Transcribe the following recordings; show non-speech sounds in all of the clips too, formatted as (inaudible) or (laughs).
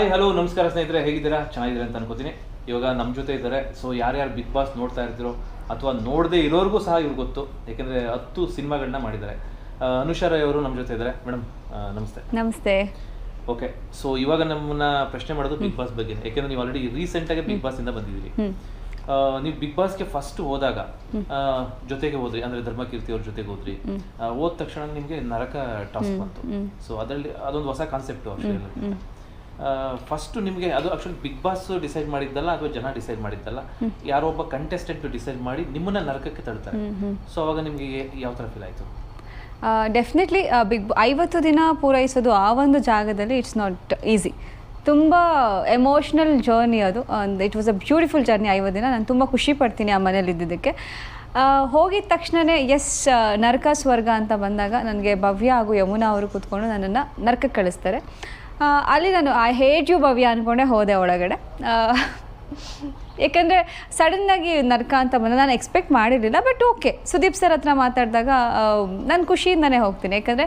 Hi hello ನಮಸ್ಕಾರ ಸ್ನೇಹಿತರೆ ಹೇಗಿದ್ದೀರಾ? ಚೆನ್ನಾಗಿದ್ದೀರಾ ಅಂತ ಅನ್ಕೋತೀನಿ. ಇವಾಗ ನಮ್ಮ ಜೊತೆ ಇದ್ದಾರೆ. ಸೊ ಯಾರ್ಯಾರು ಬಿಗ್ ಬಾಸ್ ನೋಡ್ತಾ ಇರ್ತೀರೋ ಅಥವಾ ನೋಡದೆ ಇರೋರ್ಗೂ ಸಹ ಇವ್ರು ಗೊತ್ತು. ಯಾಕೆಂದ್ರೆ ಹತ್ತು ಸಿನಿಮಾಗಳನ್ನ ಮಾಡಿದ್ದಾರೆ. ಅನುಷಾ ರೈ ಅವರು ನಮ್ಮ ಜೊತೆ ಇದ್ದಾರೆ. ಮೇಡಮ್ ನಮಸ್ತೆ. ನಮಸ್ತೆ. ಓಕೆ ಸೊ ಇವಾಗ ನಮ್ಮನ್ನ ಪ್ರಶ್ನೆ ಮಾಡೋದು ಬಿಗ್ ಬಾಸ್ ಬಗ್ಗೆ. ಯಾಕೆಂದ್ರೆ ನೀವು ಆಲ್ರೆಡಿ ರೀಸೆಂಟ್ ಆಗಿ ಬಿಗ್ ಬಾಸ್ ಇಂದ ಬಂದಿದ್ದೀರಿ. ನೀವು ಬಿಗ್ ಬಾಸ್ಗೆ ಫಸ್ಟ್ ಹೋದಾಗ ಜೊತೆಗೆ ಹೋದ್ರಿ. ಅಂದ್ರೆ ಧರ್ಮಕೀರ್ತಿ ಅವ್ರ ಜೊತೆಗೆ ಹೋದ್ರಿ. ಹೋದ ತಕ್ಷಣ ನಿಮ್ಗೆ ನರಕ ಟಾಸ್ಕ್ ಬಂತು. ಸೊ ಅದರಲ್ಲಿ ಅದೊಂದು ಹೊಸ ಕಾನ್ಸೆಪ್ಟ್ ಫಸ್ಟ್ ನಿಮಗೆ ಅದು ಆಕ್ಚುಲಿ ಬಿಗ್ ಬಾಸ್ ಡಿಸೈಡ್ ಮಾಡಿದ್ದಲ್ಲ ಅಥವಾ ಜನ ಡಿಸೈಡ್ ಮಾಡಿದ್ದಲ್ಲ? ಯಾರೋ ಒಬ್ಬ ಕಂಟೆಸ್ಟೆಂಟ್ ಡಿಸೈಡ್ ಮಾಡಿ ನಿಮ್ಮನ್ನ ನರಕಕ್ಕೆ ತಳ್ತಾರೆ. ಸೊ ಅವಾಗ ನಿಮಗೆ ಯಾವ ಥರ ಫೀಲ್ ಆಯಿತು? ಡೆಫಿನೆಟ್ಲಿ ಬಿಗ್ ಐವತ್ತು ದಿನ ಪೂರೈಸೋದು ಆ ಒಂದು ಜಾಗದಲ್ಲಿ ಇಟ್ಸ್ ನಾಟ್ ಈಸಿ ತುಂಬ ಎಮೋಷ್ನಲ್ ಜರ್ನಿ ಅದು. It was a beautiful journey ಐವತ್ತು ದಿನ. ನಾನು ತುಂಬ ಖುಷಿ ಪಡ್ತೀನಿ ಆ ಮನೇಲಿ ಇದ್ದಿದ್ದಕ್ಕೆ. ಹೋಗಿದ ತಕ್ಷಣವೇ ಎಸ್ ನರಕ ಸ್ವರ್ಗ ಅಂತ ಬಂದಾಗ ನನಗೆ ಭವ್ಯ ಹಾಗೂ ಯಮುನಾ ಅವರು ಕೂತ್ಕೊಂಡು ನನ್ನನ್ನು ನರಕಕ್ಕೆ ಕಳಿಸ್ತಾರೆ. ಅಲ್ಲಿ ನಾನು ಐ ಹೇಟ್ ಯು ಭವ್ಯ ಅಂದ್ಕೊಂಡೆ ಹೋದೆ ಒಳಗಡೆ. ಏಕೆಂದರೆ ಸಡನ್ನಾಗಿ ನರ್ಕ ಅಂತ ಬಂದರೆ ನಾನು ಎಕ್ಸ್ಪೆಕ್ಟ್ ಮಾಡಿರಲಿಲ್ಲ ಬಟ್ ಓಕೆ ಸುದೀಪ್ ಸರ್ ಹತ್ರ ಮಾತಾಡಿದಾಗ ನಾನು ಖುಷಿಯಿಂದನೇ ಹೋಗ್ತೀನಿ. ಯಾಕಂದರೆ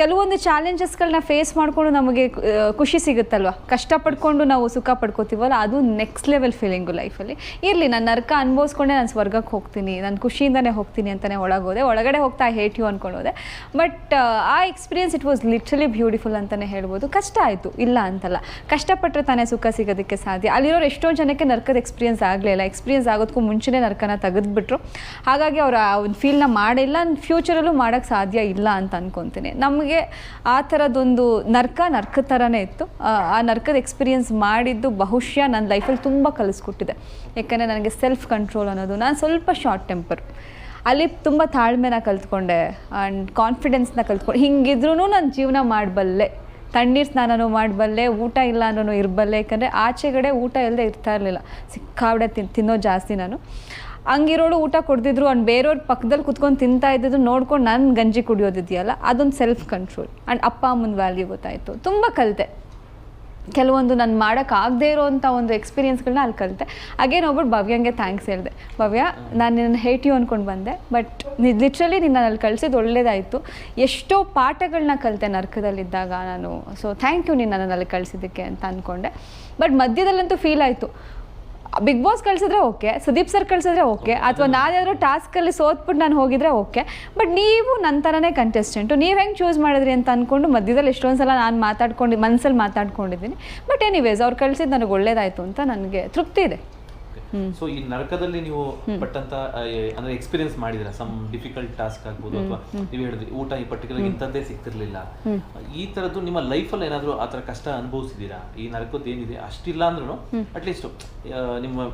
ಕೆಲವೊಂದು ಚಾಲೆಂಜಸ್ಗಳನ್ನ ಫೇಸ್ ಮಾಡಿಕೊಂಡು ನಮಗೆ ಖುಷಿ ಸಿಗುತ್ತಲ್ವ? ಕಷ್ಟಪಡ್ಕೊಂಡು ನಾವು ಸುಖ ಪಡ್ಕೋತೀವಲ್ಲ, ಅದು ನೆಕ್ಸ್ಟ್ ಲೆವೆಲ್ ಫೀಲಿಂಗು ಲೈಫಲ್ಲಿ ಇರಲಿ, ನಾನು ನರ್ಕ ಅನುಭವಿಸ್ಕೊಂಡೆ ನಾನು ಸ್ವರ್ಗಕ್ಕೆ ಹೋಗ್ತೀನಿ, ನಾನು ಖುಷಿಯಿಂದನೇ ಹೋಗ್ತೀನಿ ಅಂತಲೇ ಒಳಗೋದೆ. ಒಳಗಡೆ ಹೋಗ್ತಾ ಹೇಟ್ ಯು ಹೋದೆ ಬಟ್ ಆ experience it was literally beautiful ಅಂತಲೇ ಹೇಳ್ಬೋದು. ಕಷ್ಟ ಆಯಿತು, ಇಲ್ಲ ಅಂತಲ್ಲ. ಕಷ್ಟಪಟ್ಟರೆ ತಾನೇ ಸುಖ ಸಿಗೋದಕ್ಕೆ ಸಾಧ್ಯ. ಅಲ್ಲಿರೋರು ಎಷ್ಟೋ ಜನಕ್ಕೆ ನರ್ಕದ ಎಕ್ಸ್ಪೀರಿಯನ್ಸ್ ಆಗಲಿಲ್ಲ ಎಕ್ಸ್ಪೀರಿಯನ್ಸ್ ಆಗೋದಕ್ಕೂ ಮುಂಚೆನೇ ನರ್ಕನ ತೆಗೆದುಬಿಟ್ರು. ಹಾಗಾಗಿ ಅವರು ಆ ಒಂದು ಫೀಲ್ನ ಮಾಡಿಲ್ಲ. ಫ್ಯೂಚರಲ್ಲೂ ಮಾಡೋಕ್ಕೆ ಸಾಧ್ಯ ಇಲ್ಲ ಅಂತ ಅನ್ಕೊತೀನಿ. ನಮಗೆ ಆ ಥರದೊಂದು ನರ್ಕ ನರ್ಕ ಥರನೇ ಇತ್ತು. ಆ, ನರ್ಕದ ಎಕ್ಸ್ಪೀರಿಯೆನ್ಸ್ ಮಾಡಿದ್ದು ಬಹುಶಃ ನನ್ನ ಲೈಫಲ್ಲಿ ತುಂಬ ಕಲಿಸ್ಕೊಟ್ಟಿದೆ. ಯಾಕಂದರೆ ನನಗೆ ಸೆಲ್ಫ್ ಕಂಟ್ರೋಲ್ ಅನ್ನೋದು ನಾನು ಸ್ವಲ್ಪ ಶಾರ್ಟ್ ಟೆಂಪರ್ ಅಲ್ಲಿ ತುಂಬ ತಾಳ್ಮೆನ ಕಲ್ತ್ಕೊಂಡೆ ಆ್ಯಂಡ್ ಕಾನ್ಫಿಡೆನ್ಸ್ನ ಕಲ್ತ್ಕೊಂಡು. ಹಿಂಗಿದ್ರೂ ನಾನು ಜೀವನ ಮಾಡಬಲ್ಲೆ. ತಣ್ಣೀರು ಸ್ನಾನನೂ ಮಾಡಬಲ್ಲೆ ಊಟ ಇಲ್ಲ ಅನ್ನೋ ಇರಬಲ್ಲೆ. ಯಾಕಂದರೆ ಆಚೆಗಡೆ ಊಟ ಇಲ್ಲದೆ ಇರ್ತಾ ಇರಲಿಲ್ಲ. ಸಿಕ್ಕಾಬಿಡೆ ತಿನ್ ತಿನ್ನೋದು ಜಾಸ್ತಿ ನಾನು. ಹಂಗಿರೋಳು ಊಟ ಕೊಡ್ದಿದ್ರು ಅಂಡ್ ಬೇರೆಯವ್ರ ಪಕ್ಕದಲ್ಲಿ ಕುತ್ಕೊಂಡು ತಿಂತಾ ಇದ್ದಿದ್ದು ನೋಡ್ಕೊಂಡು ನಾನು ಗಂಜಿ ಕುಡಿಯೋದಿದೆಯಲ್ಲ, ಅದೊಂದು ಸೆಲ್ಫ್ ಕಂಟ್ರೋಲ್ ಆ್ಯಂಡ್ ಅಪ್ಪ ಅಮ್ಮನ ವ್ಯಾಲ್ಯೂ ಗೊತ್ತಾಯಿತು. ತುಂಬ ಕಲಿತೆ. ಕೆಲವೊಂದು ನಾನು ಮಾಡೋಕ್ಕಾಗದೇ ಇರೋವಂಥ ಒಂದು ಎಕ್ಸ್ಪೀರಿಯೆನ್ಸ್ಗಳನ್ನ ಅಲ್ಲಿ ಕಲಿತೆ. ಅಗೇನ್ ಒಬ್ಬರು ಭವ್ಯಂಗೆ ಥ್ಯಾಂಕ್ಸ್ ಹೇಳಿದೆ. ಭವ್ಯ, ನಾನು ನಿನ್ನ ಹೇಟ್ ಯು ಅಂದ್ಕೊಂಡು ಬಂದೆ ಬಟ್ ಲಿಟ್ರಲಿ ನಿನ್ನ ಅಲ್ಲಿ ಕಳ್ಸಿದ್ದು ಒಳ್ಳೇದಾಯಿತು. ಎಷ್ಟೋ ಪಾಠಗಳನ್ನ ಕಲಿತೆ ನರ್ಕದಲ್ಲಿದ್ದಾಗ ನಾನು. ಸೊ ಥ್ಯಾಂಕ್ ಯು ನೀನು ನನ್ನಲ್ಲಿ ಕಳಿಸಿದ್ದಕ್ಕೆ ಅಂತ ಅಂದ್ಕೊಂಡೆ ಬಟ್ ಮಧ್ಯದಲ್ಲಂತೂ ಫೀಲ್ ಆಯಿತು. ಬಿಗ್ ಬಾಸ್ ಕಳ್ಸಿದ್ರೆ ಓಕೆ ಸುದೀಪ್ ಸರ್ ಕಳ್ಸಿದ್ರೆ ಓಕೆ ಅಥವಾ ನಾನ್ಯಾದರೂ ಟಾಸ್ಕಲ್ಲಿ ಸೋತ್ಬಿಟ್ಟು ನಾನು ಹೋಗಿದ್ರೆ ಓಕೆ ಬಟ್ ನೀವು ನನ್ನ ಥರನೇ ಕಂಟೆಸ್ಟೆಂಟು ನೀವು ಹೆಂಗೆ ಚೂಸ್ ಮಾಡಿದ್ರಿ ಅಂತ ಅಂದ್ಕೊಂಡು ಮಧ್ಯದಲ್ಲಿ ಎಷ್ಟೊಂದು ಸಲ ನಾನು ಮಾತಾಡ್ಕೊಂಡು ಮನಸ್ಸಲ್ಲಿ ಮಾತಾಡ್ಕೊಂಡಿದ್ದೀನಿ. ಬಟ್ ಎನಿವೇಸ್ ಅವ್ರು ಕಳ್ಸಿದ್ದು ನನಗೆ ಒಳ್ಳೇದಾಯಿತು ಅಂತ ನನಗೆ ತೃಪ್ತಿ ಇದೆ. ಸೊ ಈ ನರಕದಲ್ಲಿ ನೀವು ಪಟ್ಟಂತ ಅಂದ್ರೆ ಎಕ್ಸ್ಪೀರಿಯನ್ಸ್ ಮಾಡಿದ್ರ ಸಮ್ ಡಿಫಿಕಲ್ಟ್ ಟಾಸ್ಕ್ ಆಗ್ಬೋದು ಅಥವಾ ನೀವು ಹೇಳಿದ್ರಿ ಊಟ ಈ ಪರ್ಟಿಕ್ಯುಲರ್ ಇಂಥದ್ದೇ ಸಿಗ್ತಿರ್ಲಿಲ್ಲ. ಈ ತರದ್ದು ನಿಮ್ಮ ಲೈಫಲ್ಲಿ ಏನಾದರೂ ಆ ಥರ ಕಷ್ಟ ಅನುಭವಿಸಿದ್ದೀರಾ? ಈ ನರಕದ್ದು ಏನಿದೆ? ಅಷ್ಟಿಲ್ಲ ಅಂದ್ರೂ ಅಟ್ಲೀಸ್ಟ್ ನಿಮ್ಮ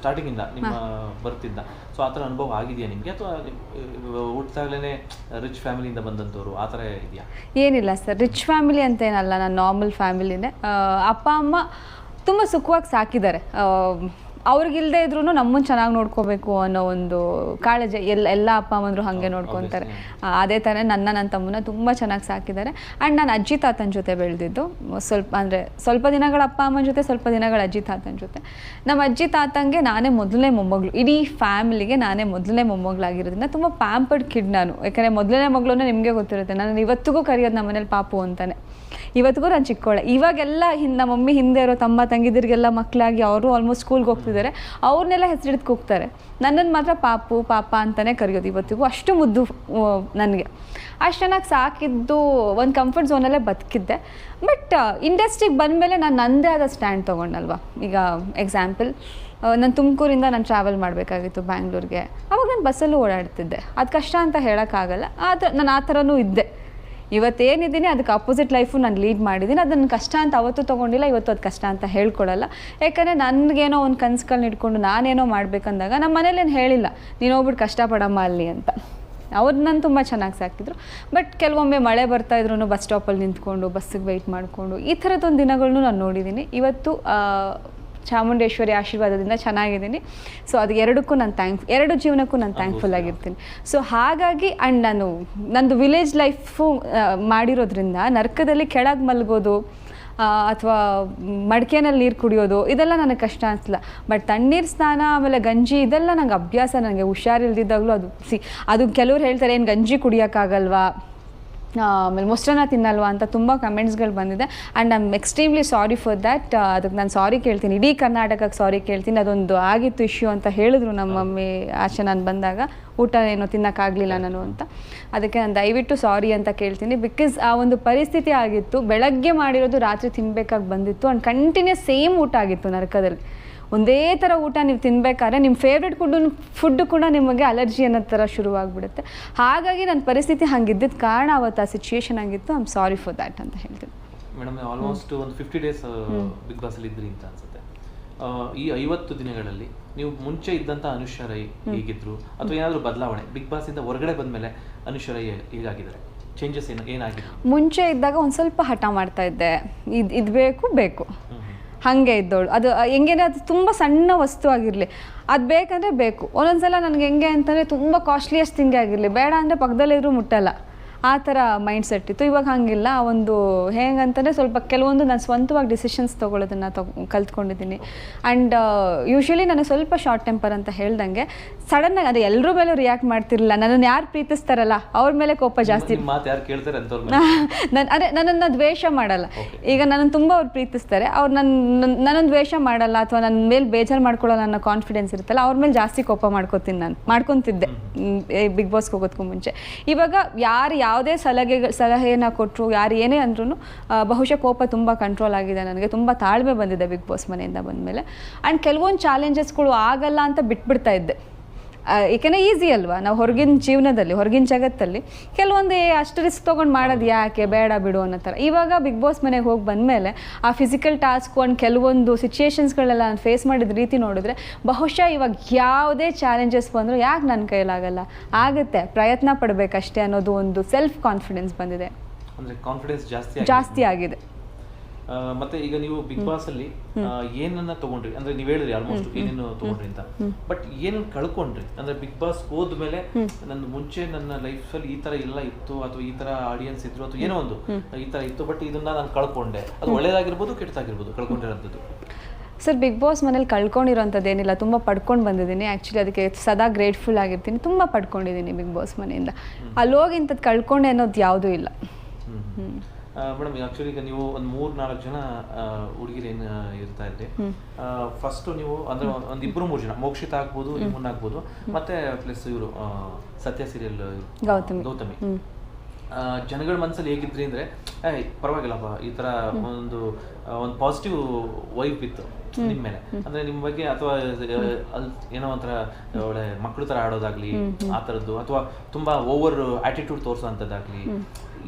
ಸ್ಟಾರ್ಟಿಂಗ್ ಇಂದ ನಿಮ್ಮ ಬರ್ತಿದ್ದ ಸೊ ಆ ಥರ ಅನುಭವ ಆಗಿದೆಯಾ ನಿಮಗೆ? ಅಥವಾ ಹುಟ್ಟಾಗ್ಲೇ ರಿಚ್ ಫ್ಯಾಮಿಲಿಯಿಂದ ಬಂದಂಥವ್ರು ಆ ಥರ ಇದೆಯಾ? ಏನಿಲ್ಲ ಸರ್ ರಿಚ್ ಫ್ಯಾಮಿಲಿ ಅಂತ ಏನಲ್ಲ ನಾನು ನಾರ್ಮಲ್ ಫ್ಯಾಮಿಲಿನೇ ಅಪ್ಪ ಅಮ್ಮ ತುಂಬ ಸುಖವಾಗಿ ಸಾಕಿದ್ದಾರೆ. ಅವ್ರಿಗಿಲ್ಲದೆ ಇದ್ರೂ ನಮ್ಮನ್ನು ಚೆನ್ನಾಗಿ ನೋಡ್ಕೋಬೇಕು ಅನ್ನೋ ಒಂದು ಕಾಳಜಿ ಎಲ್ಲ ಎಲ್ಲ ಅಪ್ಪ ಅಮ್ಮಂದ್ರು ಹಾಗೆ ನೋಡ್ಕೊತಾರೆ. ಅದೇ ಥರ ನನ್ನ ನನ್ನ ತಮ್ಮನ ತುಂಬ ಚೆನ್ನಾಗಿ ಸಾಕಿದ್ದಾರೆ. ಆ್ಯಂಡ್ ನಾನು ಅಜ್ಜಿ ತಾತನ ಜೊತೆ ಬೆಳೆದಿದ್ದು. ಸ್ವಲ್ಪ ಅಂದರೆ ಸ್ವಲ್ಪ ದಿನಗಳ ಅಪ್ಪ ಅಮ್ಮನ ಜೊತೆ ಸ್ವಲ್ಪ ದಿನಗಳ ಅಜ್ಜಿ ತಾತನ ಜೊತೆ. ನಮ್ಮ ಅಜ್ಜಿ ತಾತಂಗೆ ನಾನೇ ಮೊದಲನೇ ಮೊಮ್ಮಗಳು. ಇಡೀ ಫ್ಯಾಮಿಲಿಗೆ ನಾನೇ ಮೊದಲನೇ ಮೊಮ್ಮಗಳಾಗಿರೋದ್ರಿಂದ ತುಂಬ ಪ್ಯಾಂಪರ್ಡ್ ಕಿಡ್ ನಾನು. ಯಾಕಂದರೆ ಮೊದಲನೇ ಮಗಳು ನಿಮಗೆ ಗೊತ್ತಿರುತ್ತೆ. ನಾನು ಇವತ್ತಿಗೂ ಕರೆಯೋದು ನಮ್ಮ ಮನೇಲಿ ಪಾಪು ಅಂತಾನೆ. ಇವತ್ತಿಗೂ ನಾನು ಚಿಕ್ಕೋಳೆ. ಇವಾಗೆಲ್ಲ ಹಿಂದೆ ನಮ್ಮ ಮಮ್ಮಿ ಹಿಂದೆ ಇರೋ ತಮ್ಮ ತಂಗಿದಿರಿಗೆಲ್ಲ ಮಕ್ಕಳಾಗಿ ಅವರು ಆಲ್ಮೋಸ್ಟ್ ಸ್ಕೂಲ್ಗೆ ಹೋಗ್ತಿದ್ದಾರೆ ಅವ್ರನ್ನೆಲ್ಲ ಹೆಸರಿಡ್ದು ಕೂಗ್ತಾರೆ. ನನ್ನನ್ನು ಮಾತ್ರ ಪಾಪು, ಪಾಪ ಅಂತಲೇ ಕರೆಯೋದು ಇವತ್ತಿಗೂ. ಅಷ್ಟು ಮುದ್ದು ನನಗೆ. ಅಷ್ಟು ಚೆನ್ನಾಗಿ ಸಾಕಿದ್ದು ಒಂದು ಕಂಫರ್ಟ್ ಝೋನಲ್ಲೇ ಬದುಕಿದ್ದೆ. ಬಟ್ ಇಂಡಸ್ಟ್ರಿಗೆ ಬಂದಮೇಲೆ ನಾನು ನನ್ನದೇ ಆದ ಸ್ಟ್ಯಾಂಡ್ ತೊಗೊಂಡಲ್ವಾ? ಈಗ ಎಕ್ಸಾಂಪಲ್ ನಾನು ತುಮಕೂರಿಂದ ನಾನು ಟ್ರಾವೆಲ್ ಮಾಡಬೇಕಾಗಿತ್ತು ಬ್ಯಾಂಗ್ಳೂರಿಗೆ. ಅವಾಗ ನಾನು ಬಸ್ಸಲ್ಲೂ ಓಡಾಡ್ತಿದ್ದೆ. ಅದು ಕಷ್ಟ ಅಂತ ಹೇಳೋಕ್ಕಾಗಲ್ಲ. ಆದರೆ ನಾನು ಆ ಥರನೂ ಇದ್ದೆ. ಇವತ್ತೇನಿದ್ದೀನಿ, ಅದಕ್ಕೆ ಅಪೋಸಿಟ್ ಲೈಫು ನಾನು ಲೀಡ್ ಮಾಡಿದ್ದೀನಿ. ಅದನ್ನು ಕಷ್ಟ ಅಂತ ಅವತ್ತು ತೊಗೊಂಡಿಲ್ಲ, ಇವತ್ತು ಅದು ಕಷ್ಟ ಅಂತ ಹೇಳ್ಕೊಡಲ್ಲ ಯಾಕಂದರೆ ನನಗೇನೋ ಒಂದು ಕನ್ಸುಗಳನ್ನ ಇಟ್ಕೊಂಡು ನಾನೇನೋ ಮಾಡಬೇಕಂದಾಗ ನಮ್ಮ ಮನೇಲೇನು ಹೇಳಿಲ್ಲ, ನೀನು ಹೋಗ್ಬಿಟ್ಟು ಕಷ್ಟಪಡಮ್ಮ ಅಲ್ಲಿ ಅಂತ. ಅವ್ರು ನಾನು ತುಂಬ ಚೆನ್ನಾಗಿ ಸಾಕಿದ್ರು ಬಟ್ ಕೆಲವೊಮ್ಮೆ ಮಳೆ ಬರ್ತಾ ಇದ್ರು ಬಸ್ ಸ್ಟಾಪಲ್ಲಿ ನಿಂತ್ಕೊಂಡು ಬಸ್ಸಿಗೆ ವೆಯ್ಟ್ ಮಾಡಿಕೊಂಡು, ಈ ಥರದೊಂದು ದಿನಗಳನ್ನು ನಾನು ನೋಡಿದ್ದೀನಿ ಇವತ್ತು ಚಾಮುಂಡೇಶ್ವರಿ ಆಶೀರ್ವಾದದಿಂದ ಚೆನ್ನಾಗಿದ್ದೀನಿ. ಸೊ ಅದು ಎರಡಕ್ಕೂ ನಾನು ಥ್ಯಾಂಕ್ ಎರಡು ಜೀವನಕ್ಕೂ ನಾನು ಥ್ಯಾಂಕ್ಫುಲ್ ಆಗಿರ್ತೀನಿ. ಸೊ ಹಾಗಾಗಿ ಆ್ಯಂಡ್ ನಾನು ನಂದು ವಿಲೇಜ್ ಲೈಫು ಮಾಡಿರೋದ್ರಿಂದ ನರ್ಕದಲ್ಲಿ ಕೆಳಗೆ ಮಲಗೋದು ಅಥವಾ ಮಡಿಕೆನಲ್ಲಿ ನೀರು ಕುಡಿಯೋದು ಇದೆಲ್ಲ ನನಗೆ ಕಷ್ಟ ಅನಿಸಲ್ಲ. ಬಟ್ ತಣ್ಣೀರು ಸ್ನಾನ ಆಮೇಲೆ ಗಂಜಿ ಇದೆಲ್ಲ ನಂಗೆ ಅಭ್ಯಾಸ. ನನಗೆ ಹುಷಾರಿಲ್ದಿದ್ದಾಗಲೂ ಅದು ಸಿ ಅದು ಕೆಲವ್ರು ಹೇಳ್ತಾರೆ ಏನು ಗಂಜಿ ಕುಡಿಯೋಕ್ಕಾಗಲ್ವಾ ಆಮೇಲೆ ಮೊಸರನ್ನ ತಿನ್ನಲ್ವಾ ಅಂತ ತುಂಬ ಕಮೆಂಟ್ಸ್ಗಳು ಬಂದಿದೆ. And I'm extremely sorry for that ಅದಕ್ಕೆ ನಾನು ಸಾರಿ ಕೇಳ್ತೀನಿ. ಇಡೀ ಕರ್ನಾಟಕಕ್ಕೆ ಸಾರಿ ಕೇಳ್ತೀನಿ. ಅದೊಂದು ಆಗಿತ್ತು ಇಶ್ಯೂ ಅಂತ ಹೇಳಿದ್ರು ನಮ್ಮ ಮಮ್ಮಿ ಆಚೆ ನಾನು ಬಂದಾಗ. ಊಟ ಏನೋ ತಿನ್ನೋಕ್ಕಾಗಲಿಲ್ಲ ನಾನು ಅಂತ. ಅದಕ್ಕೆ ನಾನು ದಯವಿಟ್ಟು ಸಾರಿ ಅಂತ ಕೇಳ್ತೀನಿ. ಬಿಕಾಸ್ ಆ ಒಂದು ಪರಿಸ್ಥಿತಿ ಆಗಿತ್ತು. ಬೆಳಗ್ಗೆ ಮಾಡಿರೋದು ರಾತ್ರಿ ತಿನ್ಬೇಕಾಗಿ ಬಂದಿತ್ತು. ಆ್ಯಂಡ್ ಕಂಟಿನ್ಯೂಸ್ ಸೇಮ್ ಊಟ ಆಗಿತ್ತು ನರಕದಲ್ಲಿ. ಒಂದೇ ಥರ ಊಟ ನೀವು ತಿನ್ಬೇಕಾದ್ರೆ ನಿಮ್ಮ ಫೇವ್ರೆಟ್ ಫುಡ್ಡು ಫುಡ್ ಕೂಡ ನಿಮಗೆ ಅಲರ್ಜಿ ಅನ್ನೋ ಥರ ಶುರುವಾಗ್ಬಿಡುತ್ತೆ. ಹಾಗಾಗಿ ನನ್ನ ಪರಿಸ್ಥಿತಿ ಹಾಗಿದ್ದಿದ್ದ ಕಾರಣ ಅವತ್ತು ಆ ಸಿಚುಯೇಷನ್ ಆಗಿತ್ತು. I am sorry for that ಅಂತ ಹೇಳ್ತೀನಿ. ಮೇಡಮ್ ಆಲ್ಮೋಸ್ಟ್ ಒಂದು ಫಿಫ್ಟಿ ಡೇಸ್ ಬಿಗ್ ಬಾಸ್ ಅಲ್ಲಿ ಇದ್ರಿ ಅಂತ ಅನ್ಸುತ್ತೆ. ಈ ಐವತ್ತು ದಿನಗಳಲ್ಲಿ ನೀವು ಮುಂಚೆ ಇದ್ದಂತ ರೈ ಹೇಗಿದ್ರು? ಅಥವಾ ಏನಾದರೂ ಬದಲಾವಣೆ? ಬಿಗ್ ಬಾಸ್ ಇಂದ ಹೊರಗಡೆ ಬಂದ್ಮೇಲೆ ಮೇಲೆ ರೈ ಹೇಗಾಗಿದ್ದಾರೆ? ಚೇಂಜಸ್ ಏನು ಏನಾಗಿದೆ? ಮುಂಚೆ ಇದ್ದಾಗ ಒಂದು ಸ್ವಲ್ಪ ಹಠ ಮಾಡ್ತಾ ಇದ್ದೆ. ಇದು ಇದು ಬೇಕು ಬೇಕು. ಹಾಗೆ ಇದ್ದವಳು. ಅದು ಹೆಂಗೇನೆ ಅದು ತುಂಬ ಸಣ್ಣ ವಸ್ತು ಆಗಿರಲಿ. ಅದು ಬೇಕಂದರೆ ಬೇಕು. ಒಂದೊಂದ್ಸಲ ನನಗೆ ಹೆಂಗೆ ಅಂತಂದರೆ ತುಂಬ ಕಾಸ್ಟ್ಲಿಯಸ್ಟ್ ತಿಂಗೆ ಆಗಿರಲಿ. ಬೇಡ ಅಂದರೆ ಪಕ್ಕದಲ್ಲಿದ್ರೂ ಮುಟ್ಟಲ್ಲ. ಆ ಥರ ಮೈಂಡ್ ಸೆಟ್ ಇತ್ತು. ಇವಾಗ ಹಾಗಿಲ್ಲ. ಆ ಒಂದು ಹೇಗಂತಂದರೆ ಸ್ವಲ್ಪ ಕೆಲವೊಂದು ನಾನು ಸ್ವಂತವಾಗಿ ಡಿಸಿಷನ್ಸ್ ತೊಗೊಳ್ಳೋದನ್ನು ತೊ ಕಲ್ತ್ಕೊಂಡಿದ್ದೀನಿ. ಆ್ಯಂಡ್ ಯೂಶ್ವಲಿ ನನಗೆ ಸ್ವಲ್ಪ ಶಾರ್ಟ್ ಟೆಂಪರ್ ಅಂತ ಹೇಳ್ದಂಗೆ ಸಡನ್ನಾಗಿ ಅದು ಎಲ್ಲರೂ ಮೇಲೂ ರಿಯಾಕ್ಟ್ ಮಾಡ್ತಿರಲಿಲ್ಲ. ನನ್ನನ್ನು ಯಾರು ಪ್ರೀತಿಸ್ತಾರಲ್ಲ ಅವ್ರ ಮೇಲೆ ಕೋಪ ಜಾಸ್ತಿ (laughs) ನನ್ನ ಅದೇ ನನ್ನನ್ನು ದ್ವೇಷ ಮಾಡಲ್ಲ. ಈಗ ನನ್ನನ್ನು ತುಂಬ ಅವ್ರು ಪ್ರೀತಿಸ್ತಾರೆ. ಅವ್ರು ನನ್ನ ನನ್ನನ್ನು ದ್ವೇಷ ಮಾಡಲ್ಲ ಅಥವಾ ನನ್ನ ಮೇಲೆ ಬೇಜಾರು ಮಾಡ್ಕೊಳ್ಳೋ ಅನ್ನೋ ಕಾನ್ಫಿಡೆನ್ಸ್ ಇರುತ್ತಲ್ಲ ಅವ್ರ ಮೇಲೆ ಜಾಸ್ತಿ ಕೋಪ ಮಾಡ್ಕೋತೀನಿ ನಾನು ಮಾಡ್ಕೊತಿದ್ದೆ. ಬಿಗ್ ಬಾಸ್ಗೆ ಹೋಗೋದಕ್ಕೂ ಮುಂಚೆ. ಇವಾಗ ಯಾರು ಯಾವುದೇ ಸಲಹೆ ಸಲಹೆಯನ್ನು ಕೊಟ್ಟರು ಯಾರು ಏನೇ ಅಂದ್ರೂ ಬಹುಶಃ ಕೋಪ ತುಂಬ ಕಂಟ್ರೋಲ್ ಆಗಿದೆ ನನಗೆ. ತುಂಬ ತಾಳ್ಮೆ ಬಂದಿದೆ ಬಿಗ್ ಬಾಸ್ ಮನೆಯಿಂದ ಬಂದಮೇಲೆ. ಆ್ಯಂಡ್ ಕೆಲವೊಂದು ಚಾಲೆಂಜಸ್ಗಳು ಆಗಲ್ಲ ಅಂತ ಬಿಟ್ಬಿಡ್ತಾ ಇದ್ದೆ. ಏಕೆಂದರೆ ಈಸಿ ಅಲ್ವಾ? ನಾವು ಹೊರಗಿನ ಜೀವನದಲ್ಲಿ ಹೊರಗಿನ ಜಗತ್ತಲ್ಲಿ ಕೆಲವೊಂದು ಅಷ್ಟು ರಿಸ್ಕ್ ತೊಗೊಂಡು ಮಾಡೋದು ಯಾಕೆ? ಬೇಡ ಬಿಡು ಅನ್ನೋ ಥರ. ಇವಾಗ ಬಿಗ್ ಬಾಸ್ ಮನೆಗೆ ಹೋಗಿ ಬಂದಮೇಲೆ ಆ ಫಿಸಿಕಲ್ ಟಾಸ್ಕ್ ಒಂದು ಕೆಲವೊಂದು ಸಿಚುಯೇಷನ್ಸ್ಗಳೆಲ್ಲ ನಾನು ಫೇಸ್ ಮಾಡಿದ ರೀತಿ ನೋಡಿದ್ರೆ ಬಹುಶಃ ಇವಾಗ ಯಾವುದೇ ಚಾಲೆಂಜಸ್ ಬಂದರೂ ಯಾಕೆ ನನ್ನ ಕೈಲಾಗಲ್ಲ? ಆಗುತ್ತೆ. ಪ್ರಯತ್ನ ಪಡಬೇಕಷ್ಟೇ ಅನ್ನೋದು ಒಂದು ಸೆಲ್ಫ್ ಕಾನ್ಫಿಡೆನ್ಸ್ ಬಂದಿದೆ ಕಾನ್ಫಿಡೆನ್ಸ್ ಜಾಸ್ತಿ ಆಗಿದೆ. ಮತ್ತೆ ಈಗ ನೀವು ಬಿಗ್ ಬಾಸ್ ಅಲ್ಲಿ ಏನನ್ನ ತಗೊಂಡ್ರಿ? ಅಂದ್ರೆ ನೀವ್ ಹೇಳಿದ್ರಿ ಆಲ್ಮೋಸ್ಟ್ ಏನೇನು ತಗೊಂಡ್ರಿ ಅಂತ. ಬಟ್ ಏನ್ ಕಳ್ಕೊಂಡ್ರಿ? ಅಂದ್ರೆ ಬಿಗ್ ಬಾಸ್ ಹೋದ್ಮೇಲೆ ನನ್ನ ಮುಂಚೆ ನನ್ನ ಲೈಫ್ ಅಲ್ಲಿ ಈ ತರ ಎಲ್ಲ ಇತ್ತು ಅಥವಾ ಈ ತರ ಆಡಿಯನ್ಸ್ ಇದ್ರು ಅಥವಾ ಏನೋ ಒಂದು ಈ ತರ ಇತ್ತು ಬಟ್ ಇದನ್ನ ನಾನು ಕಳ್ಕೊಂಡೆ. ಅದು ಒಳ್ಳೇದಾಗಿರ್ಬೋದು ಕೆಟ್ಟದಾಗಿರ್ಬೋದು ಕಳ್ಕೊಂಡಿರೋಂಥದ್ದು. ಸರ್ ಬಿಗ್ ಬಾಸ್ ಮನೇಲಿ ಕಳ್ಕೊಂಡಿರೋಂಥದ್ದು ಏನಿಲ್ಲ ತುಂಬ ಪಡ್ಕೊಂಡು ಬಂದಿದ್ದೀನಿ. ಆ್ಯಕ್ಚುಲಿ ಅದಕ್ಕೆ ಸದಾ ಗ್ರೇಟ್ಫುಲ್ ಆಗಿರ್ತೀನಿ. ತುಂಬ ಪಡ್ಕೊಂಡಿದ್ದೀನಿ ಬಿಗ್ ಬಾಸ್ ಮನೆಯಿಂದ. ಅಲ್ಲೋಗಿ ಇಂಥದ್ದು ಕಳ್ಕೊಂಡೆ ಅನ್ನೋದು ಯಾವುದೂ ಇಲ್ಲ. ಮೇಡಮ್ ಆಕ್ಚುಲಿ ಈಗ ನೀವು ಒಂದು ಮೂರ್ ನಾಲ್ಕು ಜನ ಹುಡುಗಿರು ಏನು ಇರ್ತಾ ಇದ್ರಿ. ಫಸ್ಟ್ ನೀವು ಅಂದ್ರೆ ಒಂದ್ ಇಬ್ರು ಮೂರು ಜನ ಮೋಕ್ಷಿತ ಆಗ್ಬೋದು ನಿಮ್ಮನ್ನ ಆಗ್ಬೋದು ಮತ್ತೆ ಪ್ಲಸ್ ಇವರು ಸತ್ಯ ಸೀರಿಯಲ್ ಗೌತಮಿ. ಗೌತಮಿ. ಜನಗಳ ಮನಸ್ಸಲ್ಲಿ ಹೇಗಿದ್ರಿ ಅಂದ್ರೆ ಏ ಪರವಾಗಿಲ್ಲಪ್ಪ ಈ ತರ ಒಂದು ಒಂದು ಪಾಸಿಟಿವ್ ವೈಬ್ ಇತ್ತು ನಿಮ್ಮ ಮೇಲೆ. ಅಂದ್ರೆ ನಿಮ್ಮ ಬಗ್ಗೆ ಅಥವಾ ಏನೋ ಒಂಥರ ಒಳ್ಳೆ ಮಕ್ಕಳು ತರ ಆಡೋದಾಗ್ಲಿ ಆ ತರದ್ದು ಅಥವಾ ತುಂಬಾ ಓವರ್ ಆಟಿಟ್ಯೂಡ್ ತೋರಿಸೋಂಥದ್ದಾಗ್ಲಿ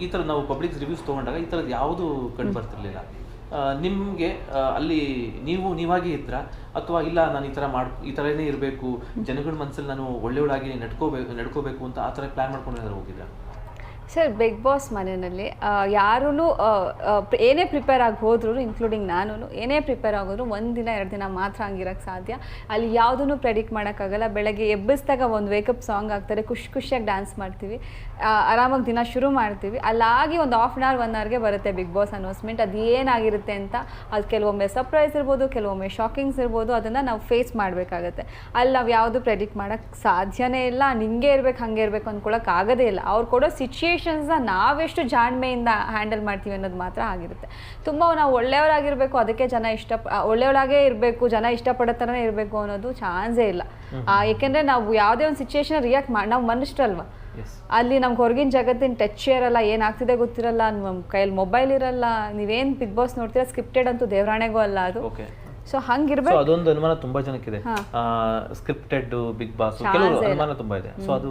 ಈ ತರ ನಾವು ಪಬ್ಲಿಕ್ ರಿವ್ಯೂಸ್ ತಗೊಂಡಾಗ ಈ ಥರದ್ದು ಯಾವುದು ಕಂಡು ಬರ್ತಿರ್ಲಿಲ್ಲ. ನಿಮಗೆ ಅಲ್ಲಿ ನೀವು ನೀವಾಗಿ ಇದ್ರ ಅಥವಾ ಇಲ್ಲ ನಾನು ಈ ತರ ಮಾಡ್ ಈ ತರನೇ ಇರಬೇಕು ಜನಗಳ ಮನಸ್ಸಲ್ಲಿ ನಾನು ಒಳ್ಳೆಯವಳಾಗಿ ನಡ್ಕೋಬೇಕು ನಡ್ಕೋಬೇಕು ಅಂತ ಆ ಥರ ಪ್ಲಾನ್ ಮಾಡ್ಕೊಂಡು ಏನಾದ್ರು ಹೋಗಿದ್ರಾ? ಸರ್ ಬಿಗ್ ಬಾಸ್ ಮನೆಯಲ್ಲಿ ಯಾರೂ ಏನೇ ಪ್ರಿಪೇರ್ ಆಗಿ ಹೋದ್ರು ಇನ್ಕ್ಲೂಡಿಂಗ್ ನಾನು ಏನೇ ಪ್ರಿಪೇರ್ ಆಗೋದ್ರು ಒಂದು ದಿನ, ಎರಡು ದಿನ ಮಾತ್ರ ಹಂಗಿರೋಕ್ಕೆ ಸಾಧ್ಯ. ಅಲ್ಲಿ ಯಾವುದನ್ನು ಪ್ರೆಡಿಕ್ಟ್ ಮಾಡೋಕ್ಕಾಗಲ್ಲ ಬೆಳಗ್ಗೆ ಎಬ್ಬಿಸಿದಾಗ ಒಂದು ವೇಕಪ್ ಸಾಂಗ್ ಆಗ್ತಾರೆ ಖುಷಿ ಖುಷಿಯಾಗಿ ಡ್ಯಾನ್ಸ್ ಮಾಡ್ತೀವಿ. ಆರಾಮಾಗಿ ದಿನ ಶುರು ಮಾಡ್ತೀವಿ. ಅಲ್ಲಾಗಿ ಒಂದು ಹಾಫ್ ಆನ್ ಅವರ್ ಒನ್ ಅವರ್ಗೆ ಬರುತ್ತೆ ಬಿಗ್ ಬಾಸ್ ಅನೌನ್ಸ್ಮೆಂಟ್ ಅದು ಏನಾಗಿರುತ್ತೆ ಅಂತ ಅದು ಕೆಲವೊಮ್ಮೆ ಸರ್ಪ್ರೈಸ್ ಇರ್ಬೋದು, ಕೆಲವೊಮ್ಮೆ ಶಾಕಿಂಗ್ಸ್ ಇರ್ಬೋದು, ಅದನ್ನು ನಾವು ಫೇಸ್ ಮಾಡಬೇಕಾಗತ್ತೆ. ಅಲ್ಲಿ ನಾವು ಯಾವುದು ಪ್ರೆಡಿಕ್ಟ್ ಮಾಡೋಕ್ಕೆ ಸಾಧ್ಯನೇ ಇಲ್ಲ. ಹಿಂಗೆ ಇರಬೇಕು, ಹಾಗೆ ಇರಬೇಕು ಅಂದ್ಕೊಳ್ಳೋಕ್ಕಾಗದೇ ಇಲ್ಲ. ಅವ್ರು ಕೊಡೋ ಸಿಚುಯೇಷನ್ಸ್ನ ನಾವೆಷ್ಟು ಜಾಣ್ಮೆಯಿಂದ ಹ್ಯಾಂಡಲ್ ಮಾಡ್ತೀವಿ ಅನ್ನೋದು ಮಾತ್ರ ಆಗಿರುತ್ತೆ. ತುಂಬ ನಾವು ಒಳ್ಳೆಯವರಾಗಿರಬೇಕು ಅದಕ್ಕೆ ಜನ ಇಷ್ಟ ಒಳ್ಳೆಯವರಾಗೇ ಇರಬೇಕು ಜನ ಇಷ್ಟಪಡೋ ಥರನೇ ಇರಬೇಕು ಅನ್ನೋದು ಚಾನ್ಸೇ ಇಲ್ಲ. ಏಕೆಂದರೆ ನಾವು ಯಾವುದೇ ಒಂದು ಸಿಚುವೇಶನ್ ರಿಯಾಕ್ಟ್ ಮಾಡಿ ನಾವು ಮನುಷ್ಯರಲ್ವ? ಅಲ್ಲಿ ನಮ್ಗೆ ಹೊರಗಿನ ಜಗತ್ತಿನ ಟಚ್ ಇರಲ್ಲ ಏನಾಗ್ತಿದೆ ಗೊತ್ತಿರಲ್ಲ ನಮ್ಮ ಕೈಯಲ್ಲಿ ಮೊಬೈಲ್ ಇರಲ್ಲ ನೀವೇನು ಬಿಗ್ ಬಾಸ್ ನೋಡ್ತೀರಾ ಸ್ಕ್ರಿಪ್ಟೆಡ್ ಅಂತೂ ದೇವರಾಣೆಗೂ ಅಲ್ಲ ಅದು. ಸೊ ಹಂಗಿರ್ಬೇಕು. ಅದೊಂದು ಅನುಮಾನ ತುಂಬಾ ಜನಕ್ಕಿದೆ. ಸ್ಕ್ರಿಪ್ಟೆಡ್ ಬಿಗ್ ಬಾಸ್ ಕೆಲವರು ಅನುಮಾನ ತುಂಬಾ ಇದೆ. ಸೊ ಅದು